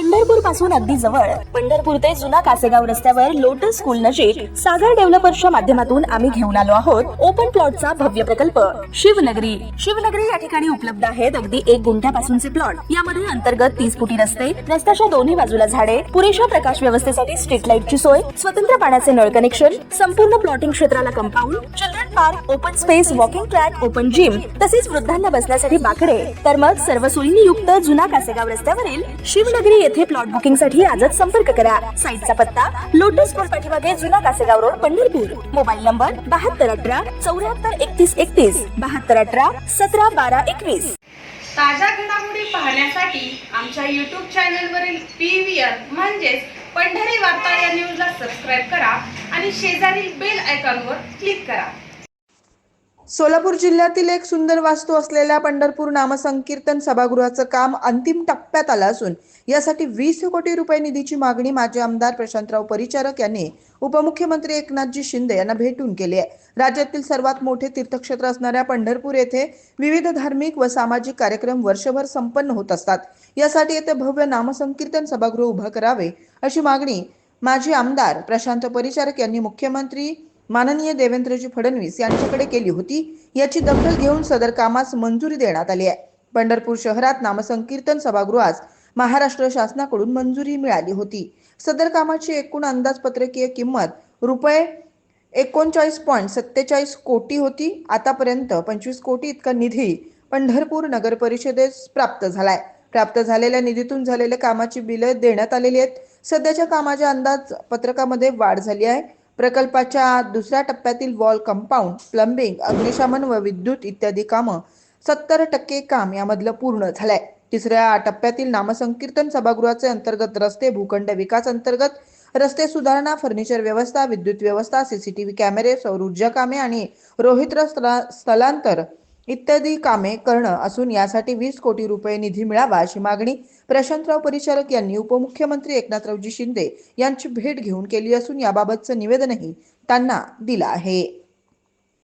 पंढरपूरपासून अगदी जवळ. पंढरपूर ते जुना कासेगाव रस्त्यावर लोटस स्कूल नजीक सागर डेव्हलपर्सच्या माध्यमातून आम्ही घेऊन आलो आहोत. ओपन प्लॉटचा भव्य प्रकल्प. शिवनगरी. शिवनगरी या ठिकाणी उपलब्ध आहेत अगदी एक गुंठ्यापासूनचे प्लॉट यामध्ये अंतर्गत तीस फुटी रस्ते रस्त्याच्या दोन्ही बाजूला झाडे पुरेशा प्रकाश व्यवस्थेसाठी स्ट्रीट लाईटची सोय स्वतंत्र पाण्याचे नळ कनेक्शन संपूर्ण प्लॉटिंग क्षेत्राला compound children park open space walking track open gym तसेच वृद्धांना बसण्यासाठी बाकडे. तर मग सर्व सोयींनी युक्त जुना कासेगाव रस्त्यावरील शिवनगरी येथे प्लॉट बुकिंगसाठी आजच संपर्क करा. साईटचा पत्ता लोटस स्कूल पाठीमागे जुना Kasegaon road Pandharpur. Mobile number बहात्तर अठरा चौऱ्याहत्तर एकतीस एकतीस बहात्तर अठरा सतरा बारा एकवीस. ताज्या घडामोडी पाहण्यासाठी आमच्या यूट्यूब चॅनलवरील पी व्ही आर म्हणजेच पंढरी वार्ता या न्यूजला सबस्क्राईब करा आणि शेजारील बेल आयकॉनवर क्लिक करा. सोलापूर जिल्ह्यातील एक सुंदर वास्तू असलेल्या पंढरपूर नामसंकीर्तन सभागृहाचं काम अंतिम टप्प्यात आलं असून यासाठी वीस कोटी रुपये निधीची मागणी माजी आमदार प्रशांतराव परिचारक यांनी उपमुख्यमंत्री एकनाथजी शिंदे यांना भेटून केली आहे. राज्यातील सर्वात मोठे तीर्थक्षेत्र असणाऱ्या पंढरपूर येथे विविध धार्मिक व सामाजिक कार्यक्रम वर्षभर संपन्न होत असतात. यासाठी येथे भव्य नामसंकीर्तन सभागृह उभं करावे अशी मागणी माजी आमदार प्रशांत परिचारक यांनी मुख्यमंत्री माननीय देवेंद्रजी फडणवीस यांच्याकडे केली होती. याची दखल घेऊन सदर कामास मंजुरी देण्यात आली आहे. पंढरपूर शहरात नामसंकीर्तन सभागृहास महाराष्ट्र शासनाकडून मंजुरी मिळाली होती. सदर कामाची एकूण अंदाजपत्रकीय किंमत रुपये एकोणचाळीस पॉईंट सत्तेचाळीस कोटी होती. आतापर्यंत पंचवीस कोटी इतका निधी पंढरपूर नगर परिषदेस प्राप्त झालाय. प्राप्त झालेल्या निधीतून झालेल्या कामाची बिलं देण्यात आलेली आहेत. सध्याच्या कामाच्या अंदाज पत्रकामध्ये वाढ झाली आहे. प्रकल्पाच्या दुसऱ्या टप्प्यातील वॉल कंपाऊंड प्लंबिंग अग्निशमन व विद्युत इत्यादी कामं सत्तर टक्के काम यामधलं पूर्ण झालंय. तिसऱ्या टप्प्यातील नामसंकीर्तन सभागृहाचे अंतर्गत रस्ते भूखंड विकास अंतर्गत रस्ते सुधारणा फर्निचर व्यवस्था विद्युत व्यवस्था सीसीटीव्ही कॅमेरे सौर ऊर्जा कामे आणि रोहित्र स्थला- स्थलांतर इत्यादी कामे करणं असून यासाठी वीस कोटी रुपये निधी मिळावा अशी मागणी प्रशांतराव परिचारक यांनी उपमुख्यमंत्री एकनाथरावजी शिंदे यांची भेट घेऊन केली असून याबाबतचं निवेदनही त्यांना दिलं आहे.